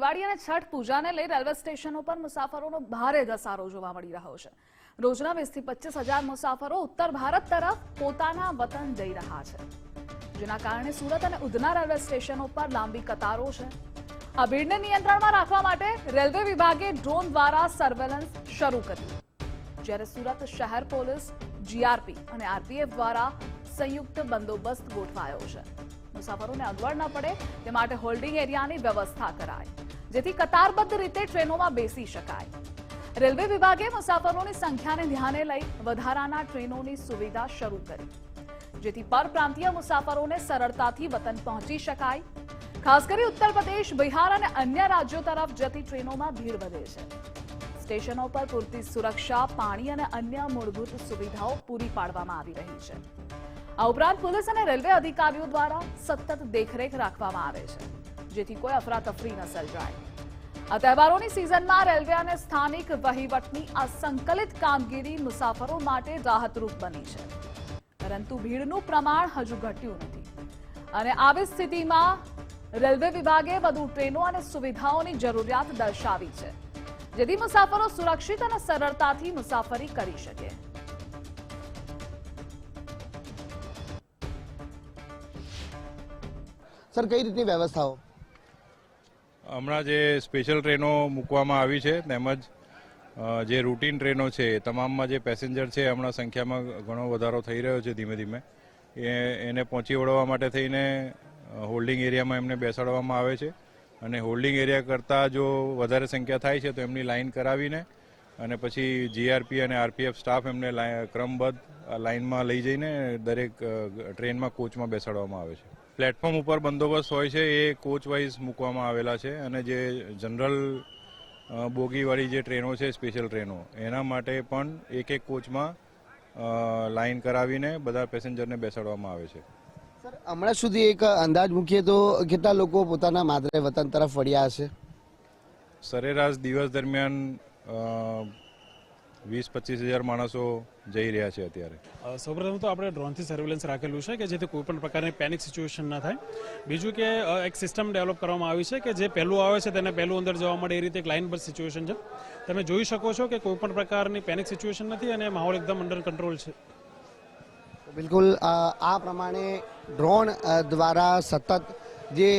દિવાળી અને છઠ પૂજાને લઈ રેલવે સ્ટેશનો પર મુસાફરોનો ભારે ધસારો જોવા મળી રહ્યો છે. રોજના વીસથી પચીસ હજાર મુસાફરો ઉત્તર ભારત તરફ પોતાના વતન જઈ રહ્યા છે. જેના કારણે સુરત અને ઉધના રેલવે સ્ટેશનો પર લાંબી કતારો છે. આ ભીડને નિયંત્રણમાં રાખવા માટે રેલવે વિભાગે ડ્રોન દ્વારા સર્વેલન્સ શરૂ કર્યું. જ્યારે સુરત શહેર પોલીસ જીઆરપી અને આરપીએફ દ્વારા સંયુક્ત બંદોબસ્ત ગોઠવાયો છે. મુસાફરોને અગવડ ન પડે, તે માટે હોલ્ડિંગ એરિયાની વ્યવસ્થા કરાય જેથી કતારબદ્ધ રીતે ટ્રેનોમાં બેસી શકાય. રેલવે વિભાગે મુસાફરોની સંખ્યાને ધ્યાને લઈ વધારાના ટ્રેનોની સુવિધા શરૂ કરી. જેથી પરપ્રાંતીય મુસાફરોને સરળતાથી વતન પહોંચી શકાય. ખાસ કરી ઉત્તર પ્રદેશ, બિહાર અને અન્ય રાજ્યો તરફ જતી ટ્રેનોમાં ભીડ વધે છે. સ્ટેશનો પર પૂરતી સુરક્ષા, પાણી અને અન્ય મૂળભૂત સુવિધાઓ પૂરી પાડવામાં આવી રહી છે. આ ઉપરાંત પોલીસ અને રેલવે અધિકારીઓ દ્વારા સતત દેખરેખ રાખવામાં આવે છે. જેથી કોઈ અફરાતફરી ન સર્જાય. આ તહેવારોની સિઝનમાં રેલવે અને સ્થાનિક વહીવટની આ કામગીરી મુસાફરો માટે રાહતરૂપ બની છે. પરંતુ ભીડનું પ્રમાણ હજુ ઘટ્યું નથી. અને આવી સ્થિતિમાં રેલવે વિભાગે વધુ ટ્રેનો અને સુવિધાઓની જરૂરિયાત દર્શાવી છે, જેથી મુસાફરો સુરક્ષિત અને સરળતાથી મુસાફરી કરી શકે. સર, કઈ રીતની વ્યવસ્થાઓ? હમણાં જે સ્પેશિયલ ટ્રેનો મૂકવામાં આવી છે, તેમજ જે રૂટીન ટ્રેનો છે તમામમાં જે પેસેન્જર છે, હમણાં સંખ્યામાં ઘણો વધારો થઈ રહ્યો છે ધીમે ધીમે. એ, એને પહોંચી વળવા માટે થઈને હોલ્ડિંગ એરિયામાં એમને બેસાડવામાં આવે છે. અને હોલ્ડિંગ એરિયા કરતાં જો વધારે સંખ્યા થાય છે, તો એમની લાઇન કરાવીને અને પછી જીઆરપી અને આરપીએફ સ્ટાફ એમને ક્રમબદ્ધ લાઇનમાં લઈ જઈને દરેક ટ્રેનમાં કોચમાં બેસાડવામાં આવે છે. પ્લેટફોર્મ ઉપર બંદોબસ્ત હોય છે એ કોચ વાઇઝ મૂકવામાં આવેલા છે અને જે જનરલ બોગીવાળી જે ટ્રેનો છે સ્પેશિયલ ટ્રેનો એના માટે પણ એક એક કોચમાં લાઇન લાઈન કરાવીને બધા પેસેન્જરને બેસાડવામાં આવે છે. સર હમણાં સુધી એક અંદાજ મૂકીએ તો કેટલા લોકો પોતાના માદરે વતન તરફ વળ્યા હશે? સરેરાશ દિવસ દરમિયાન વીસ પચીસ હજાર માણસો જઈ રહ્યા છે અત્યારે. સૌપ્રથમ તો આપણે ડ્રોનથી સર્વેલન્સ રાખેલું છે કે જેથી કોઈ પણ પ્રકારની પેનિક સિચ્યુએશન ના થાય. બીજું કે એક સિસ્ટમ ડેવલપ કરવામાં આવી છે કે જે પહેલું આવે છે તેને પહેલું અંદર જવા મળે એ રીતે એક લાઇન પર સિચ્યુએશન છે. તમે જોઈ શકો છો કે કોઈ પણ પ્રકારની પેનિક સિચ્યુએશન નથી અને માહોલ એકદમ અંડર કંટ્રોલ છે. બિલકુલ આ પ્રમાણે ડ્રોન દ્વારા સતત જે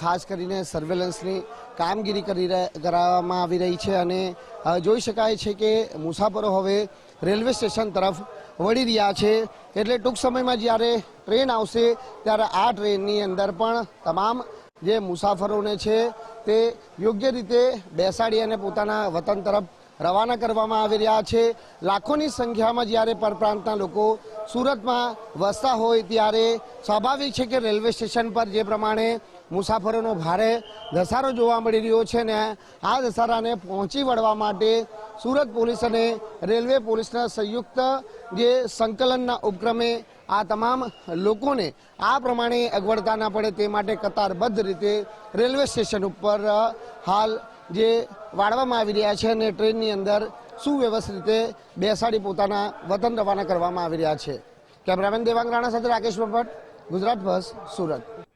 ખાસ કરીને સર્વેલન્સની કામગીરી કરી કરાવવામાં આવી રહી છે અને જોઈ શકાય છે કે મુસાફરો હવે રેલવે સ્ટેશન તરફ વળી રહ્યા છે. એટલે ટૂંક સમયમાં જ્યારે ટ્રેન આવશે, ત્યારે આ ટ્રેનની અંદર પણ તમામ જે મુસાફરોને છે, તે યોગ્ય રીતે બેસાડી અને પોતાના વતન તરફ રવાના કરવામાં આવી રહ્યા છે. લાખોની સંખ્યામાં જ્યારે પરપ્રાંતના લોકો સુરતમાં વસતા હોય ત્યારે સ્વાભાવિક છે કે રેલવે સ્ટેશન પર જે પ્રમાણે મુસાફરોનો ભારે ધસારો જોવા મળી રહ્યો છે ને આ ધસારાને પહોંચી વળવા માટે સુરત પોલીસ અને રેલવે પોલીસના સંયુક્ત જે સંકલનના ઉપક્રમે આ તમામ લોકોને આ પ્રમાણે અગવડતા ના પડે તે માટે કતારબદ્ધ રીતે રેલવે સ્ટેશન ઉપર હાલ જે વાળવામાં આવી રહ્યા છે અને ટ્રેનની અંદર સુવ્યવસ્થિત રીતે બેસાડી પોતાના વતન રવાના કરવામાં આવી રહ્યા છે. કેમેરામેન દેવાંગ રાણા સાથે રાકેશ બપટ ગુજરાત બસ, સુરત.